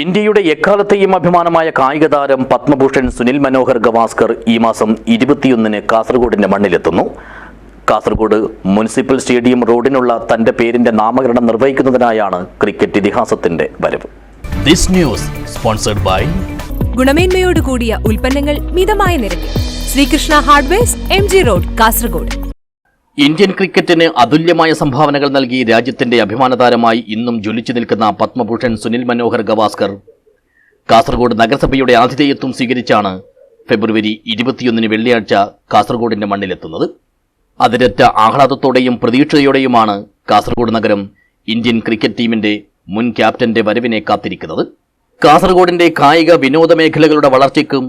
ഇന്ത്യയുടെ എക്കാലത്തെയും അഭിമാനമായ കായിക താരം പത്മഭൂഷൺ സുനിൽ മനോഹർ ഗവാസ്കർ ഈ മാസം ഇരുപത്തിയൊന്നിന് കാസർഗോഡിന്റെ മണ്ണിലെത്തുന്നു. കാസർഗോഡ് മുനിസിപ്പൽ സ്റ്റേഡിയം റോഡിനുള്ള തന്റെ പേരിന്റെ നാമകരണം നിർവഹിക്കുന്നതിനായാണ് ക്രിക്കറ്റ് ഇതിഹാസത്തിന്റെ വരവ്. This news sponsored by ഗുണമേന്മയോട് കൂടിയ ഉൽപ്പന്നങ്ങൾ മിതമായ നിരക്കിൽ. Sreekrishna hardware M G road Kasaragod. Indian ക്രിക്കറ്റിന് അതുല്യമായ സംഭാവനകൾ നൽകി രാജ്യത്തിന്റെ അഭിമാനതാരമായി ഇന്നും ജ്വലിച്ചു നിൽക്കുന്ന പത്മഭൂഷൺ സുനിൽ മനോഹർ ഗവാസ്കർ. കാസർഗോഡ് നഗരസഭയുടെ ആതിഥേയത്വം സ്വീകരിച്ചാണ് ഫെബ്രുവരി ഇരുപത്തിയൊന്നിന് വെള്ളിയാഴ്ച കാസർഗോഡിന്റെ മണ്ണിലെത്തുന്നത്. അതിരറ്റ ആഹ്ലാദത്തോടെയും പ്രതീക്ഷയോടെയുമാണ് കാസർഗോഡ് നഗരം ഇന്ത്യൻ ക്രിക്കറ്റ് ടീമിന്റെ മുൻ ക്യാപ്റ്റന്റെ വരവിനെ കാത്തിരിക്കുന്നത്. കാസർഗോഡിന്റെ കായിക വിനോദ മേഖലകളുടെ വളർച്ചയ്ക്കും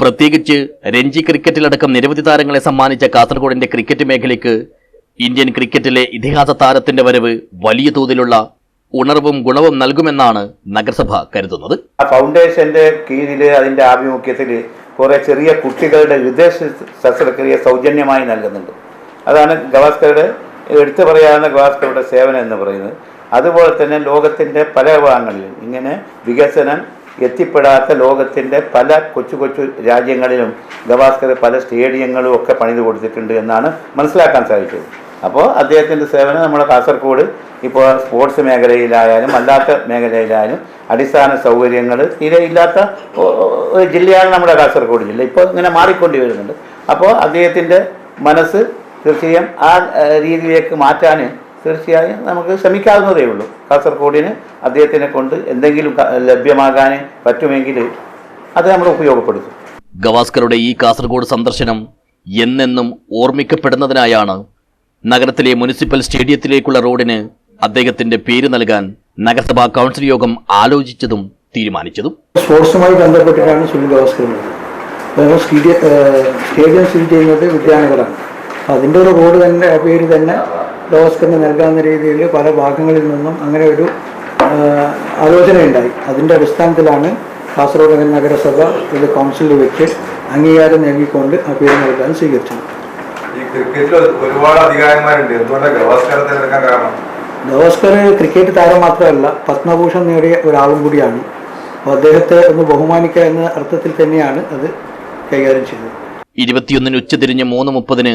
പ്രത്യേകിച്ച് രഞ്ജി ക്രിക്കറ്റിലടക്കം നിരവധി താരങ്ങളെ സമ്മാനിച്ച കാസർഗോഡിന്റെ ക്രിക്കറ്റ് മേഖലയ്ക്ക് ഇന്ത്യൻ ക്രിക്കറ്റിലെ ഇതിഹാസ താരത്തിന്റെ വരവ് വലിയ തോതിലുള്ള ഉണർവും ഗുണവും നൽകുമെന്നാണ് നഗരസഭ കരുതുന്നത്. ഫൗണ്ടേഷന്റെ കീഴിൽ അതിന്റെ ആഭിമുഖ്യത്തിൽ കുറെ ചെറിയ കുട്ടികളുടെ വിദേശ ശസ്ത്രക്രിയ സൗജന്യമായി നൽകുന്നുണ്ട്. അതാണ് ഗവാസ്കറുടെ എടുത്തു പറയാവുന്ന ഗവാസ്കറുടെ സേവനം എന്ന് പറയുന്നത്. അതുപോലെ തന്നെ ലോകത്തിന്റെ പല ഭാഗങ്ങളിലും ഇങ്ങനെ വികസനം എത്തിപ്പെടാത്ത ലോകത്തിന്റെ പല കൊച്ചു കൊച്ചു രാജ്യങ്ങളിലും ഗവാസ്കർ പല സ്റ്റേഡിയങ്ങളും ഒക്കെ പണിത് കൊടുത്തിട്ടുണ്ട് എന്നാണ് മനസ്സിലാക്കാൻ സാധിച്ചത്. അപ്പോൾ അദ്ദേഹത്തിന്റെ സേവനം നമ്മുടെ കാസർഗോഡ് ഇപ്പോൾ സ്പോർട്സ് മേഖലയിലായാലും അല്ലാത്ത മേഖലയിലായാലും അടിസ്ഥാന സൗകര്യങ്ങൾ തീരെ ഇല്ലാത്ത ഒരു ജില്ലയാണ് നമ്മുടെ കാസർഗോഡ് ജില്ല. ഇപ്പോൾ ഇങ്ങനെ മാറിക്കൊണ്ടു വരുന്നുണ്ട്. അപ്പോൾ അദ്ദേഹത്തിന്റെ മനസ്സ് തീർച്ചയായും ആ രീതിയിലേക്ക് മാറ്റാൻ തീർച്ചയായും നമുക്ക് ശ്രമിക്കാവുന്നതേ ഉള്ളൂ. കാസർഗോഡിന് അദ്ദേഹത്തിനെ കൊണ്ട് എന്തെങ്കിലും ലഭ്യമാകാൻ പറ്റുമെങ്കിൽ അത് നമ്മൾ ഉപയോഗപ്പെടുത്തും. ഗവാസ്കറുടെ ഈ കാസർഗോഡ് സന്ദർശനം എന്നെന്നും ഓർമ്മിക്കപ്പെടുന്നതിനായാണ് നഗരത്തിലെ മുനിസിപ്പൽ സ്റ്റേഡിയത്തിലേക്കുള്ള റോഡിന് അദ്ദേഹത്തിന്റെ പേര് നൽകാൻ നഗരസഭാ കൗൺസിൽ യോഗം ആലോചിച്ചതും തീരുമാനിച്ചതും. സ്പോർട്സുമായി ബന്ധപ്പെട്ടിട്ടാണ് സുനിൽ ഗവാസ്കർ സ്റ്റേഡിയം സ്ഥിതി ചെയ്യുന്നത് വിദ്യാനഗറാണ്. അതിന്റെ ഒരു റോഡ് തന്നെ പേര് തന്നെ ഗവാസ്കറിന് നൽകാവുന്ന രീതിയിൽ പല ഭാഗങ്ങളിൽ നിന്നും അങ്ങനെ ഒരു ആലോചനയുണ്ടായി. അതിന്റെ അടിസ്ഥാനത്തിലാണ് കാസർഗോഡ് നഗരസഭ ഇത് കൗൺസിലിൽ വെച്ച് അംഗീകാരം നൽകിക്കൊണ്ട് ആ പേര് നൽകാൻ സ്വീകരിച്ചത്. ഈ ക്രിക്കറ്റിൽ ഒരുപാട് അധികാരന്മാരുണ്ട് എന്തുകൊണ്ടാണ് കാരണം? ഗവാസ്കർ ക്രിക്കറ്റ് താരം മാത്രമല്ല പത്മഭൂഷൺ നേടിയ ഒരാളും കൂടിയാണ്. അപ്പോൾ അദ്ദേഹത്തെ ഒന്ന് ബഹുമാനിക്കുക എന്ന അർത്ഥത്തിൽ തന്നെയാണ് അത് കൈകാര്യം ചെയ്തത്. ഇരുപത്തിയൊന്നിന് ഉച്ചതിരിഞ്ഞ് മൂന്ന് മുപ്പതിന്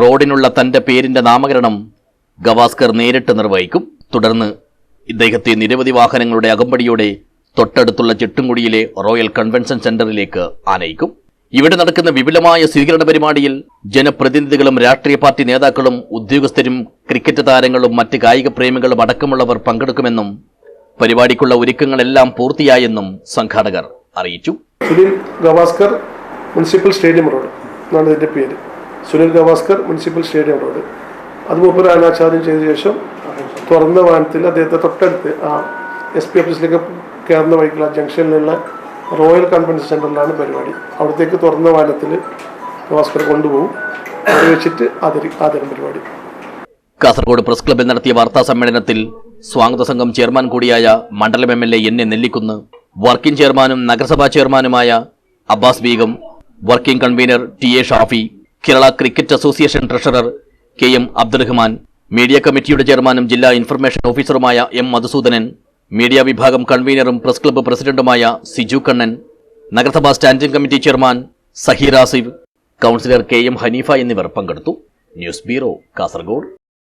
റോഡിനുള്ള തന്റെ പേരിന്റെ നാമകരണം ഗവാസ്കർ നേരിട്ട് നിർവഹിക്കും. തുടർന്ന് ഇദ്ദേഹത്തെ നിരവധി വാഹനങ്ങളുടെ അകമ്പടിയോടെ തൊട്ടടുത്തുള്ള ചെട്ടുംകുടിയിലെ റോയൽ കൺവെൻഷൻ സെന്ററിലേക്ക് ആനയിക്കും. ഇവിടെ നടക്കുന്ന വിപുലമായ സ്വീകരണ പരിപാടിയിൽ ജനപ്രതിനിധികളും രാഷ്ട്രീയ പാർട്ടി നേതാക്കളും ഉദ്യോഗസ്ഥരും ക്രിക്കറ്റ് താരങ്ങളും മറ്റ് കായിക പ്രേമികളും അടക്കമുള്ളവർ പങ്കെടുക്കുമെന്നും പരിപാടിക്കുള്ള ഒരുക്കങ്ങളെല്ലാം പൂർത്തിയായെന്നും സംഘാടകർ അറിയിച്ചു. Sunil Gavaskar municipal stadium road എന്നാണ് ഇതിന്റെ പേര്. Sunil Gavaskar municipal stadium road. അത് മൂപ്പർ അനാച്ഛാദനം ചെയ്ത ശേഷം തുറന്ന വാഹനത്തിൽ അദ്ദേഹത്തെ തൊട്ടടുത്ത് ആ എസ് പി ഓഫീസിലേക്ക് കയറുന്ന വഴിക്കുള്ള ജംഗ്ഷനിലുള്ള റോയൽ കൺവെൻഷൻ സെന്ററിലാണ് പരിപാടി. അവിടത്തേക്ക് തുറന്ന വാഹനത്തിൽ ഭാസ്കർ കൊണ്ടുപോകും. അവിടെ വെച്ചിട്ട് ആദരി ആദരം പരിപാടി. കാസർഗോഡ് പ്രസ് ക്ലബിൽ നടത്തിയ വാർത്താ സമ്മേളനത്തിൽ സ്വാഗത സംഘം ചെയർമാൻ കൂടിയായ മണ്ഡലം M L A N A Nellikunnu. Working ചെയർമാനും നഗരസഭാ ചെയർമാനുമായ Abbas Beegum working convener T A Shafi Kerala cricket association treasurer K M Abdurahman media കമ്മിറ്റിയുടെ ചെയർമാനും ജില്ലാ ഇൻഫർമേഷൻ ഓഫീസറുമായ എം മധുസൂദനൻ മീഡിയ വിഭാഗം കൺവീനറും പ്രസ് ക്ലബ്ബ് പ്രസിഡന്റുമായ സിജു കണ്ണൻ നഗരസഭാ standing committee chairman Saheer Asif councillor K M Haneefa എന്നിവർ പങ്കെടുത്തു. News bureau Kasaragod.